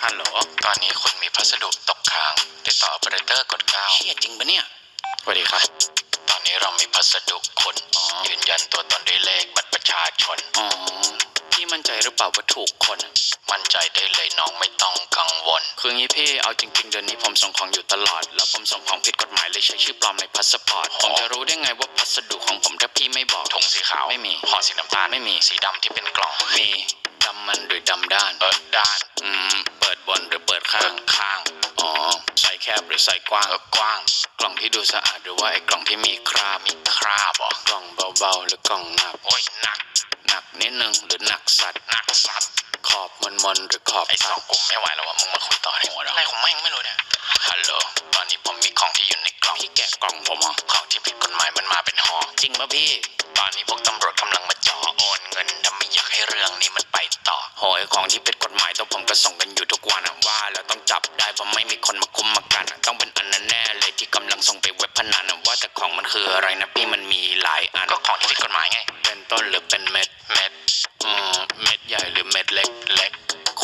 ตอนนี้คุณมีพัสดุตกค้าง ติดต่อ o อเปอเรเตอร์กด9เชี่ยจริงปะเนี่ย สวัสดีครับ ตอนนี้เรามีพัสดุคุณอ๋อยืนยันตัวตนด้วยเลขบัตรประชาชน อ๋อ พี่มั่นใจหรือเปล่าว่าถูกคนอะมั่นใจได้เลยน้องไม่ต้องกังวล คืองี้พี่ เอาจริง ๆ เดือนนี้ผมส่งของอยู่ตลอด แล้วผมส่งของผิดกฎหมายเลยใช้ชื่อปลอมในพาสปอร์ต ผมจะรู้ได้ไงว่าพัสดุของผมถ้าพี่ไม่บอก ถุงสีขาว ไม่มีห่อสีน้ำตาล ไม่มี สีดำที่เป็นกล่อง มีดำมันหรือดำด้านเปิดด้าน บหรือใส่กว้างเปิดกว้าง กล่องที่ดูสะอาดหรือว่าไอ้กล่องที่มีคราบมีคราบเหรอกล่องเบาๆหรือกล่องหนักโอ้ยหนัก หนักนิดนึงหรือหนักสัตว์หนักสัตว์ขอบมนๆหรือขอบไอ้สพัองบกลุ่มไม่ไหวแล้วว่ะมึงมาคุยต่อในหัวเราอะไรของแม่งไม่รู้เนี่ยฮัลโหลตอนนี้ผมมีของที่อยู่ในกล่องพี่แกะกล่องผมเหรอของที่ผิดกฎหมายมันมาเป็นห่อจริงปะพี่ ตอนนี้พวกตำรวจกำลัง ต้องจับได้เพราะไม่มีคนมาคุมมากันอะต้องเป็นอันนั้นแน่เลยที่กำลังส่งไปเว็บพนันอะว่าแต่ของมันคืออะไรนะพี่มันมีหลายอัน ก็ของที่ผิดกฎหมายไง เป็นต้นหรือเป็นเม็ด เม็ดอืมเม็ดใหญ่หรือเม็ดเล็ก เล็ก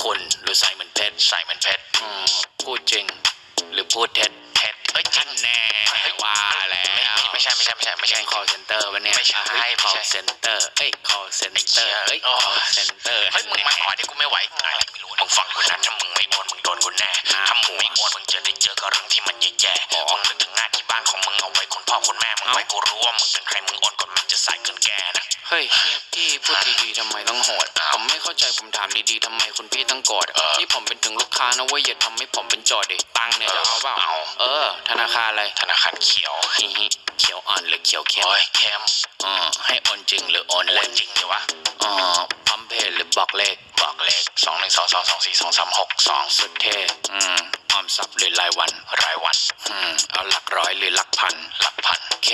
คุณหรือใส่เหมือนเพชร ใส่เหมือนเพชร อืมพูดจริง หรือพูดเท็จเพชรเอ้ยจริงแน่ว่าแล้วไม่ใช่ไม่ใช่ไม่ใช่ไม่แกใช่ง call center วะเนี่ยไม่ใช่เฮ้ยไม่ call ใช่ center เอ้ย call center เอ้ยโอ้ call center เฮ้ยมึงมาขอเดี๋ยวกูไม่ไหวอะไรไม่รู้ มึงฟังกูนะถ้ามึงไม่โอนมึงโดนกูแน่อ่าถ้ามึงไม่โอนมึงจะได้เจอกับเรื่องที่มันแย่ๆมึงนึกถึงงานที่บ้านของมึงเอาไว้คุณพ่อคุณแม่มึงไว้กูรู้ว่ามึงเป็นใครมึงโอนก่อนมันจะสายเกินแกนะเฮ้ยเชี่ยพี่พูดดีๆทำไมต้องโหดอ้าวผมไม่เข้าใจผมถามดีๆทำไมคุณพี่ต้องโกรธเออนี่ผมเป็นถึงลูกค้านะเว้ยอย่าทำให้ผมเป็นโจทย์ดิตังค์เนี่ยเออจะเอาเปล่าเอาเออ ธนาคารอะไรธนาคารเขียวฮิฮิเขียวอ่อนหรือเขียวเข้มโอ้ยเข้มเออให้โอนจริงหรือโอนโอเล่นนจริงดีวะเออพัมเพจหรือบอก เลขสองหนึ่งสองสองสองสี่สองสามหกสองสุดเท่อืมออมทรัพย์หรือรายวันรายวันอืมเอาหลักร้อยหรือหลักพันหลักพันโอเค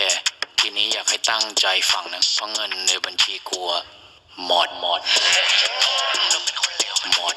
ทีนี้อยากให้ตั้งใจฟังนะเพราะเงินในบัญชีกูอะหมดหมดเราเป็นคนเลวหมด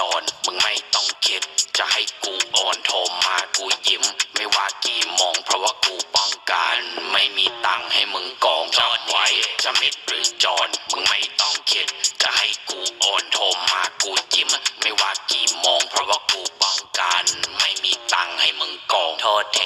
จรมึงไม่ต้องคิด จะให้กูอ่อนโทรมากูยิ้ม ไม่ว่ากี่มองเพราะว่ากูป้องกัน ไม่มีตังให้มึงกองจอดไว้ จะมิดหรือจอนมึงไม่ต้องคิด จะให้กูอ่อนโทรมากูยิ้ม ไม่ว่ากี่มองเพราะว่ากูป้องกัน ไม่มีตังให้มึงกองโทษเท